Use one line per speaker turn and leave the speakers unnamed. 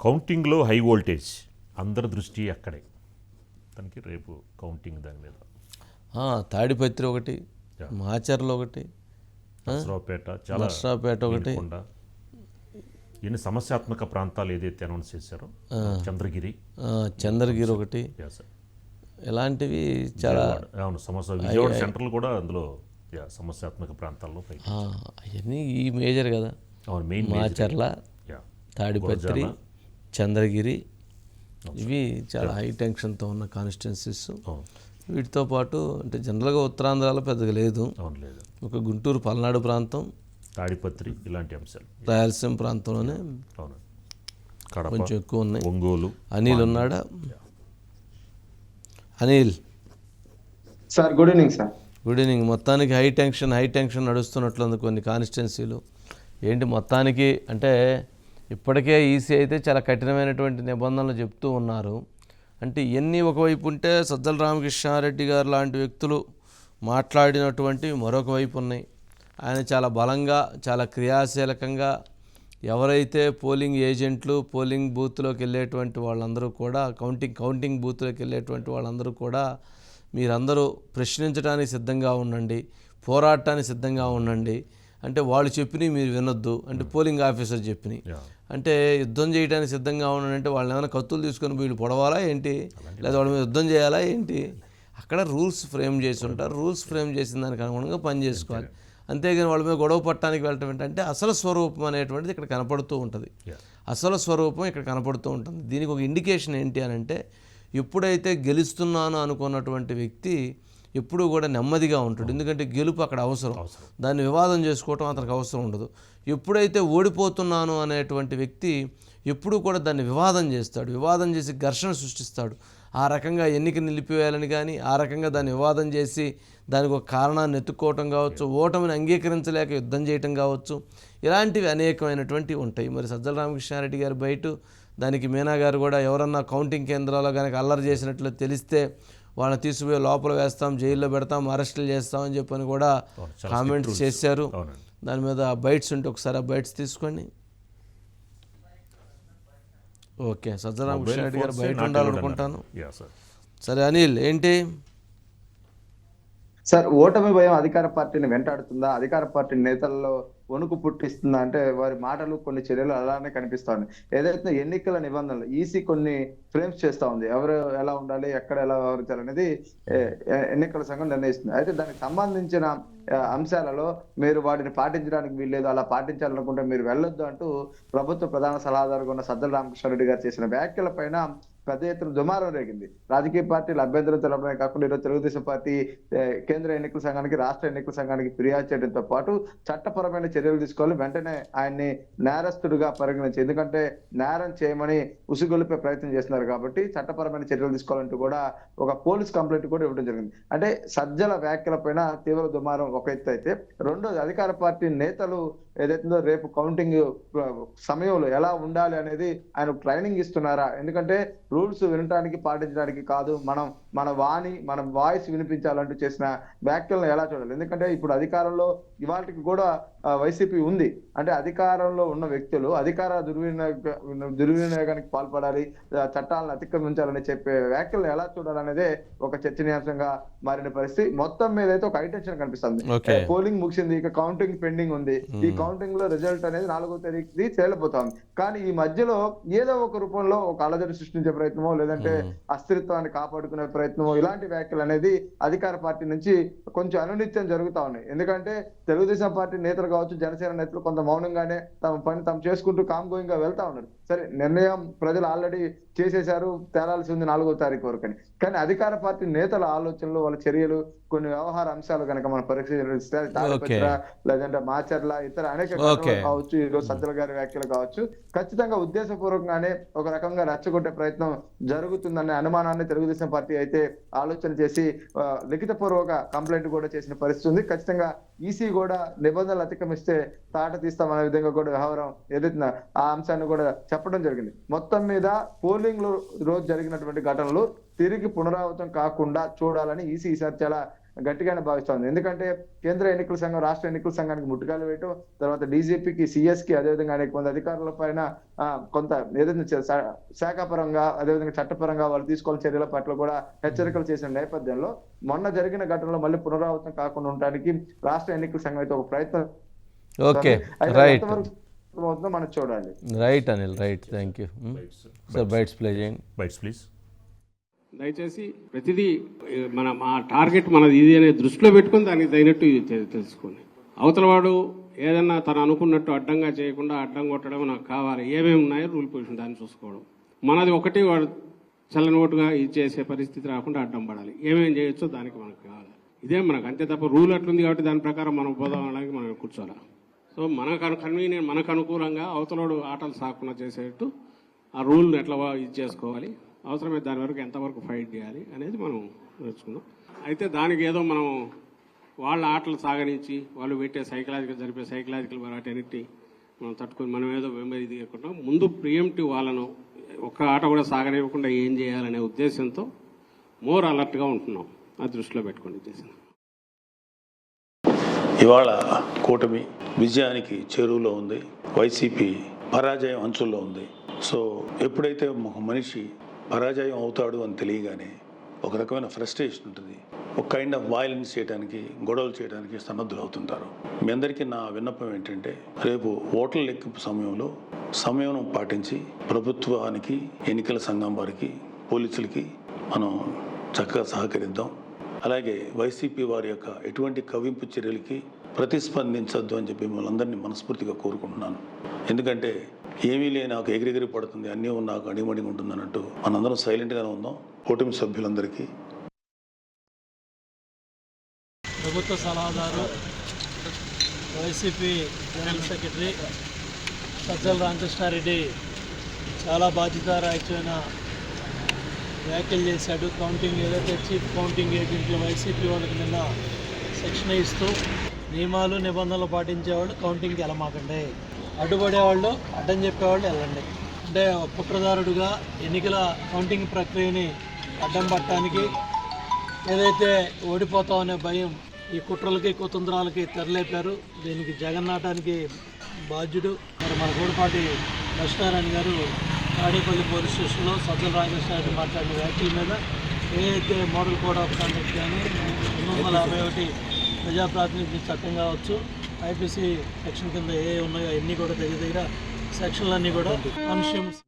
కౌంటింగ్లో high voltage అందరి దృష్టి అక్కడే. తనకి రేపు కౌంటింగ్ దాని మీద.
తాడిపత్రి ఒకటి. మాచర్లు ఒకటి
నర్సరావుపేట చాలా
నర్సరావుపేట ఒకటి.
ఎన్ని సమస్యాత్మక ప్రాంతాలు ఏదైతే అనౌన్స్ చేశారో చంద్రగిరి.
చంద్రగిరి ఒకటి. ఇలాంటివి చాలా
అవును సమస్య. విజయవాడ సెంట్రల్ కూడా అందులో యా సమస్యాత్మక ప్రాంతాల్లో
అవన్నీ ఈ మేజర్ కదా.
అవును మెయిన్
మాచర్ల
యా.
తాడిపత్రి చంద్రగిరి ఇవి చాలా హై టెన్షన్తో ఉన్న కాన్స్టిట్యున్సీస్. వీటితో పాటు అంటే జనరల్గా ఉత్తరాంధ్రాలో పెద్దగా లేదు.
అవును లేదు.
ఒక గుంటూరు పల్నాడు ప్రాంతం.
తాడిపత్రి ఇలాంటి అంశాలు.
రాయలసీమ ప్రాంతంలోనే కొంచెం ఎక్కువ ఉన్నాయి.
ఒంగోలు
అనిల్ ఉన్నాడా? Anil.
Sir good evening sir.
Good evening. మొత్తానికి హై టెన్షన్ హై టెన్షన్ నడుస్తున్నట్లుంది కొన్ని కాన్స్టిట్యున్సీలు. ఏంటి మొత్తానికి అంటే ఇప్పటికే ఈసీ అయితే చాలా కఠినమైనటువంటి నిబంధనలు చెప్తూ ఉన్నారు. అంటే ఇవన్నీ ఒకవైపు ఉంటే సజ్జల రామకృష్ణారెడ్డి గారు లాంటి వ్యక్తులు మాట్లాడినటువంటి మరొక వైపు ఉన్నాయి. ఆయన చాలా బలంగా చాలా క్రియాశీలకంగా ఎవరైతే పోలింగ్ ఏజెంట్లు పోలింగ్ బూత్లోకి వెళ్ళేటువంటి వాళ్ళందరూ కూడా కౌంటింగ్ కౌంటింగ్ బూత్లోకి వెళ్ళేటువంటి వాళ్ళందరూ కూడా మీరందరూ ప్రశ్నించడానికి సిద్ధంగా ఉండండి పోరాటానికి సిద్ధంగా ఉండండి. అంటే వాళ్ళు చెప్పినవి మీరు వినొద్దు. అంటే పోలింగ్ ఆఫీసర్
చెప్పినవి.
అంటే యుద్ధం చేయడానికి సిద్ధంగా అంటే వాళ్ళని ఏమైనా కత్తులు తీసుకొని వీళ్ళు పొడవాలా ఏంటి? లేదా వాళ్ళ మీద యుద్ధం చేయాలా ఏంటి? అక్కడ రూల్స్ ఫ్రేమ్ చేసి ఉంటారు. రూల్స్ ఫ్రేమ్ చేసిన దానికి అనుగుణంగా పని చేసుకోవాలి. అంతేగాని వాళ్ళ మీద గొడవ పట్టడానికి వెళ్ళటం ఏంటంటే అసలు స్వరూపం అనేటువంటిది ఇక్కడ కనపడుతూ ఉంటుంది. అసలు స్వరూపం ఇక్కడ కనపడుతూ ఉంటుంది. దీనికి ఒక ఇండికేషన్ ఏంటి అని అంటే ఎప్పుడైతే గెలుస్తున్నాను అనుకున్నటువంటి వ్యక్తి ఎప్పుడూ కూడా నెమ్మదిగా ఉంటాడు. ఎందుకంటే గెలుపు అక్కడ అవసరం. దాన్ని వివాదం చేసుకోవటం అతనికి అవసరం ఉండదు. ఎప్పుడైతే ఓడిపోతున్నాను అనేటువంటి వ్యక్తి ఎప్పుడూ కూడా దాన్ని వివాదం చేస్తాడు. వివాదం చేసి ఘర్షణ సృష్టిస్తాడు. ఆ రకంగా ఎన్నిక నిలిపివేయాలని కానీ ఆ రకంగా దాన్ని వివాదం చేసి దానికి ఒక కారణాన్ని ఎత్తుక్కోవటం కావచ్చు ఓటమిని అంగీకరించలేక యుద్ధం చేయటం కావచ్చు ఇలాంటివి అనేకమైనటువంటివి ఉంటాయి. మరి సజ్జల రామకృష్ణారెడ్డి గారి బయట దానికి మీనా గారు కూడా ఎవరన్నా కౌంటింగ్ కేంద్రాల్లో కనుక అల్లరి చేసినట్లు తెలిస్తే వాళ్ళని తీసుకుపోయి లోపల వేస్తాం జైల్లో పెడతాం అరెస్టులు చేస్తాం అని చెప్పని కూడా కామెంట్స్ చేశారు. దాని మీద బైట్స్ ఉంటే ఒకసారి ఆ బైట్స్ తీసుకోండి ఓకే సజ్జల రామకృష్ణారెడ్డి గారు బయట ఉండాలనుకుంటాను.
సరే
అనిల్ ఏంటి?
సార్ ఓటమి భయం అధికార పార్టీని వెంటాడుతుందా? అధికార పార్టీ నేతల్లో వణుకు పుట్టిస్తుందా? అంటే వారి మాటలు కొన్ని చర్యలు అలానే కనిపిస్తా ఉన్నాయి ఏదైతే ఎన్నికల నిబంధనలు ఈసీ కొన్ని ఫ్రేమ్స్ చేస్తా ఉంది. ఎవరు ఎలా ఉండాలి ఎక్కడ ఎలా వ్యవహరించాలి అనేది ఎన్నికల సంఘం నిర్ణయిస్తుంది. అయితే దానికి సంబంధించిన అంశాలలో మీరు వాటిని పాటించడానికి వీల్లేదు అలా పాటించాలనుకుంటే మీరు వెళ్ళొద్దు అంటూ ప్రభుత్వ ప్రధాన సలహాదారుగా ఉన్న సజ్జల రామకృష్ణారెడ్డి గారు చేసిన వ్యాఖ్యల పైన పెద్ద ఎత్తున దుమారం రేగింది. రాజకీయ పార్టీలు అభ్యంతరం తెలపడమే కాకుండా ఈరోజు తెలుగుదేశం పార్టీ కేంద్ర ఎన్నికల సంఘానికి రాష్ట్ర ఎన్నికల సంఘానికి ఫిర్యాదు చేయడంతో పాటు చట్టపరమైన చర్యలు తీసుకోవాలి. వెంటనే ఆయన్ని నేరస్తుడుగా పరిగణించి ఎందుకంటే నేరం చేయమని ఉసుగొలిపే ప్రయత్నం చేస్తున్నారు కాబట్టి చట్టపరమైన చర్యలు తీసుకోవాలంటూ కూడా ఒక పోలీస్ కంప్లైంట్ కూడా ఇవ్వడం జరిగింది. అంటే సజ్జల వ్యాఖ్యల పైన తీవ్ర దుమారం ఒక ఎత్తు అయితే రెండోది అధికార పార్టీ నేతలు ఏదైతుందో రేపు కౌంటింగ్ సమయంలో ఎలా ఉండాలి అనేది ఆయన ట్రైనింగ్ ఇస్తున్నారా? ఎందుకంటే రూల్స్ వినటానికి పాటించడానికి కాదు మనం మన వాణి మన వాయిస్ వినిపించాలంటూ చేసిన వ్యాఖ్యలను ఎలా చూడాలి? ఎందుకంటే ఇప్పుడు అధికారంలో ఇవాళకి కూడా వైసీపీ ఉంది. అంటే అధికారంలో ఉన్న వ్యక్తులు అధికార దుర్వినియోగ దుర్వినియోగానికి పాల్పడాలి చట్టాలను అతిక్రమించాలని చెప్పే వ్యాఖ్యలు ఎలా చూడాలనేదే ఒక చర్చనీయాంశంగా మారిన పరిస్థితి. మొత్తం మీద అయితే ఒక హైటెన్షన్ కనిపిస్తుంది. పోలింగ్ ముగిసింది ఇక కౌంటింగ్ పెండింగ్ ఉంది. ఈ కౌంటింగ్లో రిజల్ట్ అనేది నాలుగో తేదీకి తేలిపోతుంది కానీ ఈ మధ్యలో ఏదో ఒక రూపంలో ఒక అలజడి సృష్టించే ప్రయత్నమో లేదంటే అస్థిరత్వాన్ని కాపాడుకునే ప్రయత్నమో ఇలాంటి వ్యాఖ్యలు అనేది అధికార పార్టీ నుంచి కొంచెం అనునిత్యం జరుగుతా ఉన్నాయి. ఎందుకంటే తెలుగుదేశం పార్టీ నేతలు కావచ్చు జనసేన నేతలు కొంత మౌనంగానే తమ పని తాము చేసుకుంటూ కామ్ గోయింగ్గా వెళ్తా ఉన్నారు. సరే నిర్ణయం ప్రజలు ఆల్రెడీ చేసేశారు తేలాల్సి ఉంది నాలుగో తారీఖు వరకు అని కానీ అధికార పార్టీ నేతల ఆలోచనలు వాళ్ళ చర్యలు కొన్ని వ్యవహార అంశాలు కనుక మనం పరిశీలిస్తే తాడిపత్ర లేదంటే మాచర్ల ఇతర అనేక. కావచ్చు ఈ రోజు సజ్జల గారి వ్యాఖ్యలు కావచ్చు. ఖచ్చితంగా ఉద్దేశపూర్వకంగానే ఒక రకంగా రెచ్చగొట్టే ప్రయత్నం జరుగుతుందనే అనుమానాన్ని తెలుగుదేశం పార్టీ అయితే ఆలోచన చేసి లిఖితపూర్వక కంప్లైంట్ కూడా చేసిన పరిస్థితి ఉంది. ఖచ్చితంగా ఈసీ కూడా నిబంధనలు అతిక్రమిస్తే తాట తీస్తామనే విధంగా కూడా వ్యవహారం ఏదైతుందో ఆ అంశాన్ని కూడా చెప్పడం జరిగింది. మొత్తం మీద పోలింగ్లో రోజు జరిగినటువంటి ఘటనలు తిరిగి పునరావృతం కాకుండా చూడాలని ఈసీ ఈసారి చాలా గట్టిగానే భావిస్తోంది. ఎందుకంటే కేంద్ర ఎన్నికల సంఘం రాష్ట్ర ఎన్నికల సంఘానికి ముట్టుకాలు వేయటం తర్వాత డీజీపీకి సిఎస్కి అదేవిధంగా అనేక మంది అధికారుల పైన కొంత శా- శాఖాపరంగా అదేవిధంగా చట్టపరంగా వాళ్ళు తీసుకోవాల్సిన చర్యల పట్ల కూడా హెచ్చరికలు చేసిన నేపథ్యంలో మొన్న జరిగిన ఘటనలో మళ్ళీ పునరావృతం కాకుండా ఉండడానికి రాష్ట్ర ఎన్నికల సంఘం అయితే ఒక ప్రయత్నం
ఓకే. రైట్.
మనం చూడాలి.
Right Anil right. Thank you sir bytes play చేయండి.
బైట్స్ ప్లీజ్
దయచేసి ప్రతిదీ మన మా టార్గెట్ మనది ఇది అనే దృష్టిలో పెట్టుకుని దానికి తగినట్టు తెలుసుకోండి. అవతలవాడు ఏదన్నా తను అనుకున్నట్టు అడ్డంగా చేయకుండా అడ్డం కొట్టడం నాకు కావాలి. ఏమేమి ఉన్నాయో రూల్ పొజిషన్ దాన్ని చూసుకోవడం. మనది ఒకటి వాడు చల్లనోటుగా ఇది చేసే పరిస్థితి రాకుండా అడ్డం పడాలి. ఏమేం చేయొచ్చో దానికి మనకు కావాలి. ఇదే మనకు అంతే తప్ప రూల్ అట్లుంది కాబట్టి దాని ప్రకారం మనం పోదాం మనం కూర్చోాలి సో మనకు కన్వీనియంట్ మనకు అనుకూలంగా అవతలోడు ఆటలు సాకుండా చేసేటట్టు ఆ రూల్ని ఎట్లా ఇది చేసుకోవాలి. అవసరమైతే దాని వరకు ఎంతవరకు ఫైట్ చేయాలి అనేది మనం నేర్చుకుందాం. అయితే దానికి ఏదో మనం వాళ్ళ ఆటలు సాగనించి వాళ్ళు పెట్టే సైకలాజికల్ జరిపే సైకలాజికల్ వాటన్నిటి మనం తట్టుకొని మనం ఏదో వెంబడి ఇది ముందు ప్రియంటివ్ వాళ్ళను ఒక్క ఆట కూడా సాగనివ్వకుండా ఏం చేయాలనే ఉద్దేశంతో మోర్ అలర్ట్గా ఉంటున్నాం. అది దృష్టిలో పెట్టుకోండి ఉద్దేశం.
ఇవాళ కూటమి విజయానికి చేరువలో ఉంది. వైసీపీ పరాజయం అంచుల్లో ఉంది. సో ఎప్పుడైతే ఒక మనిషి పరాజయం అవుతాడు అని తెలియగానే ఒక రకమైన ఫ్రస్ట్రేషన్ ఉంటుంది. ఒక కైండ్ ఆఫ్ వైలెన్స్ చేయడానికి గొడవలు చేయడానికి సన్నద్ధులు అవుతుంటారు మీ అందరికీ నా విన్నపం ఏంటంటే రేపు ఓట్ల లెక్కింపు సమయంలో సమయం పాటించి ప్రభుత్వానికి ఎన్నికల సంఘం వారికి పోలీసులకి మనం చక్కగా సహకరిద్దాం. అలాగే వైసీపీ వారి యొక్క ఎటువంటి కవింపు చర్యలకి ప్రతిస్పందించద్దు అని చెప్పి మిమ్మల్ని అందరినీ మనస్ఫూర్తిగా కోరుకుంటున్నాను. ఎందుకంటే ఏమీ లేని నాకు ఎగిరెగిరి పడుతుంది అన్నీ నాకు అడిమడిగా ఉంటుంది అన్నట్టు మనందరం సైలెంట్గానే ఉందాం కూటమి సభ్యులందరికీ.
ప్రభుత్వ సలహాదారు YCP general secretary Sajjala Ramakrishna Reddy చాలా బాధ్యతారాహిత్యమైన వ్యాఖ్యలు చేశాడు. కౌంటింగ్ ఏదైతే చీఫ్ కౌంటింగ్ ఏజెంట్లు వైసీపీ వాళ్ళకి నిన్న శిక్షణ ఇస్తూ నియమాలు నిబంధనలు పాటించేవాళ్ళు కౌంటింగ్కి వెళ్ళమాకండి. అడ్డుపడేవాళ్ళు అడ్డం చెప్పేవాళ్ళు వెళ్ళండి. అంటే ఒక కుట్రదారుడుగా ఎన్నికల కౌంటింగ్ ప్రక్రియని అడ్డం పట్టడానికి ఏదైతే ఓడిపోతామనే భయం ఈ కుట్రలకి కుతంత్రాలకి తెరలేపారు. దీనికి జగన్నాటానికి బాధ్యుడు. మరి మన గూడపాటి లక్ష్మీనారాయణ గారు తాడేపల్లి పోలీస్ స్టేషన్లో సజ్జల రామకృష్ణారెడ్డి మాట్లాడిన వ్యాఖ్యల మీద ఏదైతే మోడల్ కోడ్ ఆఫ్ కండక్ట్ కానీ రెండు వందల యాభై ఒకటి ప్రజాప్రాతినిధ్యం చట్టం కావచ్చు ఐపీసీ సెక్షన్ కింద ఏ ఉన్నాయో అన్నీ కూడా దగ్గర దగ్గర సెక్షన్లన్నీ కూడా. కాన్షియమ్స్